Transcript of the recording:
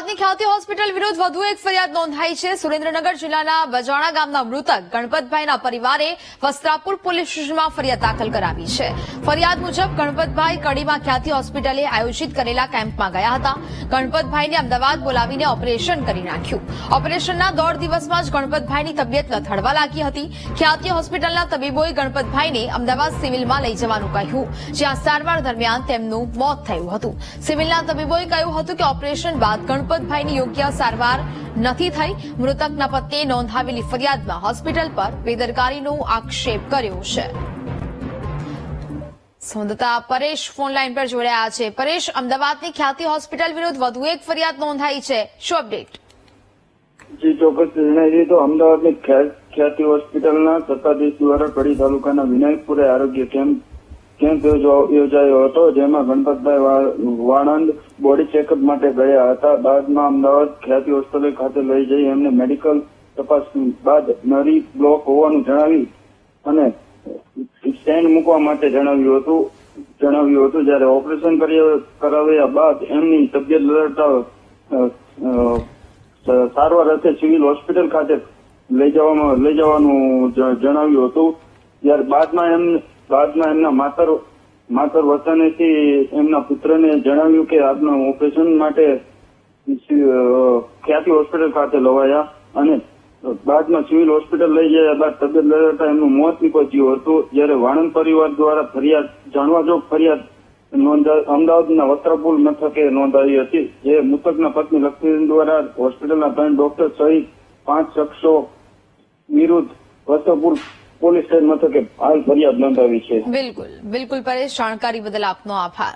અમદાવાદની ખ્યાતિ હોસ્પિટલ વિરુદ્ધ વધુ એક ફરિયાદ નોંધાઈ છે. સુરેન્દ્રનગર જિલ્લાના બજાણા ગામના મૃતક ગણપતભાઈના પરિવારે વસ્ત્રાપુર પોલીસ સ્ટેશનમાં ફરિયાદ દાખલ કરાવી છે. ફરિયાદ મુજબ ગણપતભાઈ કડીમાં ખ્યાતિ હોસ્પિટલે આયોજિત કરેલા કેમ્પમાં ગયા હતા. ગણપતભાઈને અમદાવાદ બોલાવીને ઓપરેશન કરી નાખ્યું. ઓપરેશનના દોઢ દિવસમાં જ ગણપતભાઈની તબિયત લથડવા લાગી હતી. ખ્યાતિ હોસ્પિટલના તબીબોએ ગણપતભાઈને અમદાવાદ સિવિલમાં લઈ જવાનું કહ્યું, જ્યાં સારવાર દરમિયાન તેમનું મોત થયું હતું. સિવિલના તબીબોએ કહ્યું હતું કે ઓપરેશન બાદ ગણપતભાઈની યોગ્ય સારવાર નથી થઈ. મૃતકના પત્નીએ નોંધાવેલી ફરિયાદમાં હોસ્પિટલ પર બેદરકારીનો આક્ષેપ કર્યો છે. સંવાદદાતા પરેશ ફોન લાઈન પર જોડાયા છે. પરેશ, અમદાવાદની ખ્યાતિ હોસ્પિટલ વિરુદ્ધ વધુ એક ફરિયાદ નોંધાઈ છે. શું અપડેટ? જી, ચોક્કસ જણાવી તો અમદાવાદની ખ્યાતિ હોસ્પિટલના સત્તાધીશ દ્વારા કડી તાલુકાના વિનાયકપુરે આરોગ્ય કેમ્પ કેમ્પ યોજાયો હતો, જેમાં ગણપતભાઈ વાણંદ બોડી ચેકઅપ માટે ગયા હતા. બાદમાં અમદાવાદ ખ્યાતિ હોસ્પિટલ ખાતે લઈ જઈ એમને મેડિકલ તપાસ બાદ નરી બ્લોક હોવાનું જણાવી અને સ્ટેન્ડ મૂકવા માટે જણાવ્યું હતું. જણાવ્યું હતું, જ્યારે ઓપરેશન કરાવ્યા બાદ એમની તબિયત લડતા સારવાર અર્થે સિવિલ હોસ્પિટલ ખાતે લઈ જવામાં, લઈ જવાનું જણાવ્યું હતું. ત્યારે બાદમાં એમ બાદમાં એમના માતર માતર વતનેથી એમના પુત્રને જણાવ્યું કે આજના ઓપરેશન માટે ખ્યાતિ હોસ્પિટલ ખાતે લવાયા અને બાદમાં સિવિલ હોસ્પિટલ લઈ ગયા. બાદ તબિયત લડતા એમનું મોત નીપજ્યું હતું. જ્યારે વાણંદ પરિવાર દ્વારા ફરિયાદ, જાણવા જોગ ફરિયાદ અમદાવાદના વસ્ત્રાપુર મથકે નોંધાવી હતી, જે મૃતકના પત્ની લક્ષ્મી દ્વારા હોસ્પિટલના ત્રણ ડોક્ટર સહિત પાંચ શખ્સો વિરુદ્ધ વસ્ત્રાપુર પોલીસ સ્ટેશનમાં તો કે હાલ ફરિયાદ નોંધાવી છે. બિલકુલ બિલકુલ પરેશ, જાણકારી બદલ આપનો આભાર.